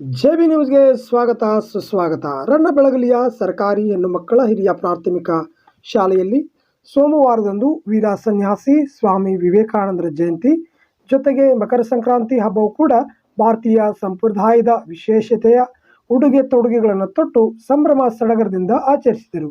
J B ನ್ಯೂಸ್ಗೆ ಸ್ವಾಗತ, ಸುಸ್ವಾಗತ. ರನ್ನ ಬೆಳಗಲಿಯ ಸರ್ಕಾರಿ ಹೆಣ್ಣು ಮಕ್ಕಳ ಹಿರಿಯ ಪ್ರಾಥಮಿಕ ಶಾಲೆಯಲ್ಲಿ ಸೋಮವಾರದಂದು ವೀರ ಸನ್ಯಾಸಿ ಸ್ವಾಮಿ ವಿವೇಕಾನಂದರ ಜಯಂತಿ. ಜೊತೆಗೆ ಮಕರ ಸಂಕ್ರಾಂತಿ ಹಬ್ಬವು ಕೂಡ ಭಾರತೀಯ ಸಂಪ್ರದಾಯದ ವಿಶೇಷತೆಯ ಉಡುಗೆ ತೊಡುಗೆಗಳನ್ನು ತೊಟ್ಟು ಸಂಭ್ರಮ ಸಡಗರದಿಂದ ಆಚರಿಸಿದರು.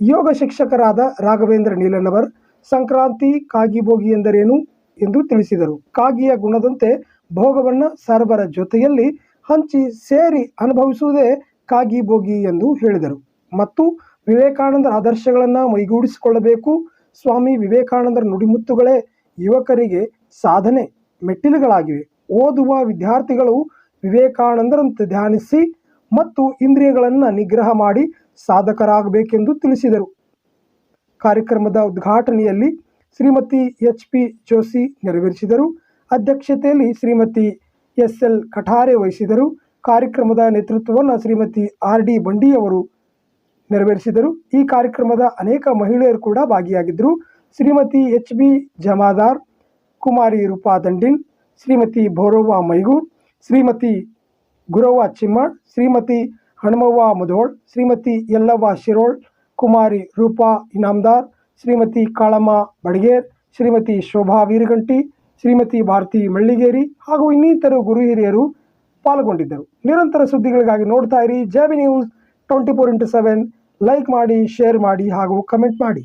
ಯೋಗ ಶಿಕ್ಷಕರಾದ ರಾಘವೇಂದ್ರ ನೀಲನವರ್, ಸಂಕ್ರಾಂತಿ ಕಾಗಿಬೋಗಿ ಎಂದರೇನು ಎಂದು ತಿಳಿಸಿದರು. ಕಾಗಿಯ ಗುಣದಂತೆ ಭೋಗವನ್ನು ಸರ್ವರ ಜೊತೆಯಲ್ಲಿ ಹಂಚಿ ಸೇರಿ ಅನುಭವಿಸುವುದೇ ಕಾಗಿ ಬೋಗಿ ಎಂದು ಹೇಳಿದರು. ಮತ್ತು ವಿವೇಕಾನಂದರ ಆದರ್ಶಗಳನ್ನು ಮೈಗೂಡಿಸಿಕೊಳ್ಳಬೇಕು. ಸ್ವಾಮಿ ವಿವೇಕಾನಂದರ ನುಡಿಮುತ್ತುಗಳೇ ಯುವಕರಿಗೆ ಸಾಧನೆ ಮೆಟ್ಟಿಲುಗಳಾಗಿವೆ. ಓದುವ ವಿದ್ಯಾರ್ಥಿಗಳು ವಿವೇಕಾನಂದರಂತೆ ಧ್ಯಾನಿಸಿ ಮತ್ತು ಇಂದ್ರಿಯಗಳನ್ನು ನಿಗ್ರಹ ಮಾಡಿ ಸಾಧಕರಾಗಬೇಕೆಂದು ತಿಳಿಸಿದರು. ಕಾರ್ಯಕ್ರಮದ ಉದ್ಘಾಟನೆಯಲ್ಲಿ ಶ್ರೀಮತಿ ಎಚ್ ಪಿ ಜೋಶಿ ನೆರವೇರಿಸಿದರು. ಅಧ್ಯಕ್ಷತೆಯಲ್ಲಿ ಶ್ರೀಮತಿ ಎಸ್ ಎಲ್ ಕಠಾರೆ ವಹಿಸಿದರು. ಕಾರ್ಯಕ್ರಮದ ನೇತೃತ್ವವನ್ನು ಶ್ರೀಮತಿ ಆರ್ ಡಿ ಬಂಡಿಯವರು ನೆರವೇರಿಸಿದರು. ಈ ಕಾರ್ಯಕ್ರಮದ ಅನೇಕ ಮಹಿಳೆಯರು ಕೂಡ ಭಾಗಿಯಾಗಿದ್ದರು. ಶ್ರೀಮತಿ ಎಚ್ ಬಿ ಜಮಾದಾರ್, ಕುಮಾರಿ ರೂಪಾ ದಂಡಿನ್, ಶ್ರೀಮತಿ ಭೋರವ್ವ ಮೈಗೂರ್, ಶ್ರೀಮತಿ ಗುರವ್ವ ಚಿಮ್ಮಾಳ್, ಶ್ರೀಮತಿ ಹಣಮವ್ವ ಮುಧೋಳ್, ಶ್ರೀಮತಿ ಯಲ್ಲವ್ವ ಶಿರೋಳ್, ಕುಮಾರಿ ರೂಪಾ ಇನಾಮ್ದಾರ್, ಶ್ರೀಮತಿ ಕಾಳಮ್ಮ ಬಡಗೇರ್, ಶ್ರೀಮತಿ ಶೋಭಾ ವೀರಗಂಟಿ ಶ್ರೀಮತಿ ಭಾರತಿ ಮಳ್ಳಿಗೇರಿ ಹಾಗೂ ಇನ್ನಿತರ ಗುರು ಹಿರಿಯರು ಪಾಲ್ಗೊಂಡಿದ್ದರು. ನಿರಂತರ ಸುದ್ದಿಗಳಿಗಾಗಿ ನೋಡ್ತಾ ಇರಿ JB news twenty four into seven. Like ಮಾಡಿ, ಶೇರ್ ಮಾಡಿ ಹಾಗೂ ಕಮೆಂಟ್ ಮಾಡಿ.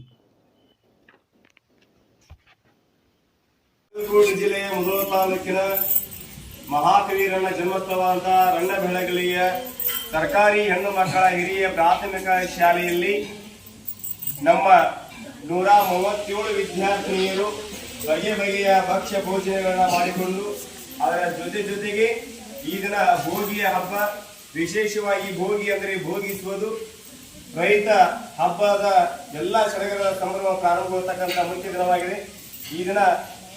ಜಿಲ್ಲೆಯ ಮುಧೋಳ ತಾಲೂಕಿನ ಮಹಾಕವೀರನ ಜನ್ಮಸ್ಥಳ ಅಂತ ಸರ್ಕಾರಿ ಹೆಣ್ಣು ಮಕ್ಕಳ ಹಿರಿಯ ಪ್ರಾಥಮಿಕ ಶಾಲೆಯಲ್ಲಿ ನಮ್ಮ ನೂರ ಮೂವತ್ತೇಳು ವಿದ್ಯಾರ್ಥಿನಿಯರು ಬಗೆ ಬಗೆಯ ಭಕ್ಷ್ಯ ಭೋಜನಗಳನ್ನ ಮಾಡಿಕೊಂಡು ಅದರ ಜೊತೆ ಜೊತೆಗೆ ಈ ದಿನ ಭೋಗಿಯ ಹಬ್ಬ, ವಿಶೇಷವಾಗಿ ಭೋಗಿ ಅಂದರೆ ಭೋಗಿಸುವುದು. ರೈತ ಹಬ್ಬದ ಎಲ್ಲ ಸಡಗರ ಸಂಭ್ರಮ ಪ್ರಾರಂಭವಾಗತಕ್ಕಂಥ ಮುಖ್ಯ ದಿನವಾಗಿದೆ. ಈ ದಿನ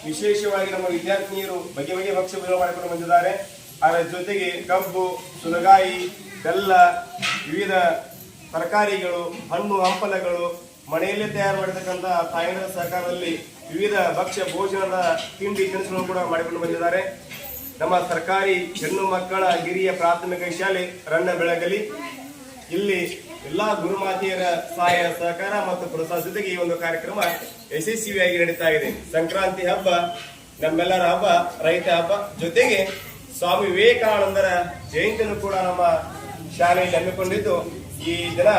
ವಿಶೇಷವಾಗಿ ನಮ್ಮ ವಿದ್ಯಾರ್ಥಿನಿಯರು ಬಗೆ ಬಗೆ ಭಕ್ಷ್ಯ ಭೋಜನ ಮಾಡಿಕೊಂಡು ಬಂದಿದ್ದಾರೆ. ಅದರ ಜೊತೆಗೆ ಕಬ್ಬು ಸುಲಗಾಯಿ ಬೆಲ್ಲ, ವಿವಿಧ ತರಕಾರಿಗಳು, ಹಣ್ಣು, ಹಂಪಲಗಳು ಮನೆಯಲ್ಲೇ ತಯಾರು ಮಾಡಿರ್ತಕ್ಕಂಥ ತಾಯಿನ ಸಹಕಾರದಲ್ಲಿ ವಿವಿಧ ಭಕ್ಷ್ಯ ಭೋಜನದ ತಿಂಡಿ ತಿನಿಸುಗಳನ್ನು ಕೂಡ ಮಾಡಿಕೊಂಡು ಬಂದಿದ್ದಾರೆ. ನಮ್ಮ ಸರ್ಕಾರಿ ಹೆಣ್ಣು ಮಕ್ಕಳ ಹಿರಿಯ ಪ್ರಾಥಮಿಕ ಶಾಲೆ ರಣ್ಣ ಬೆಳಗಲಿ ಇಲ್ಲಿ ಎಲ್ಲಾ ಗುರುಮಾತೆಯರ ಸಹಾಯ, ಸಹಕಾರ ಮತ್ತು ಪ್ರೋತ್ಸಾಹ ಜೊತೆಗೆ ಈ ಒಂದು ಕಾರ್ಯಕ್ರಮ ಯಶಸ್ವಿಯಾಗಿ ನಡೀತಾ ಇದೆ. ಸಂಕ್ರಾಂತಿ ಹಬ್ಬ, ನಮ್ಮೆಲ್ಲರ ಹಬ್ಬ, ರೈತ ಹಬ್ಬ ಜೊತೆಗೆ ಸ್ವಾಮಿ ವಿವೇಕಾನಂದರ ಜಯಂತಿಯನ್ನು ಕೂಡ ನಮ್ಮ ಶಾಲೆಯಲ್ಲಿ ಹಮ್ಮಿಕೊಂಡಿದ್ದು, ಈ ದಿನ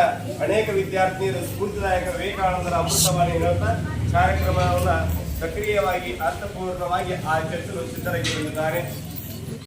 ಅನೇಕ ವಿದ್ಯಾರ್ಥಿನಿಯರು ಸ್ಫೂರ್ತಿದಾಯಕ ವಿವೇಕಾನಂದರ ಅಮೃತವಾಣಿ ಹೇಳುತ್ತಾ ಕಾರ್ಯಕ್ರಮವನ್ನು ಸಕ್ರಿಯವಾಗಿ, ಅರ್ಥಪೂರ್ಣವಾಗಿ ಆಚರಿಸಲು ಸಿದ್ಧರಾಗಿ ಬಂದಿದ್ದಾರೆ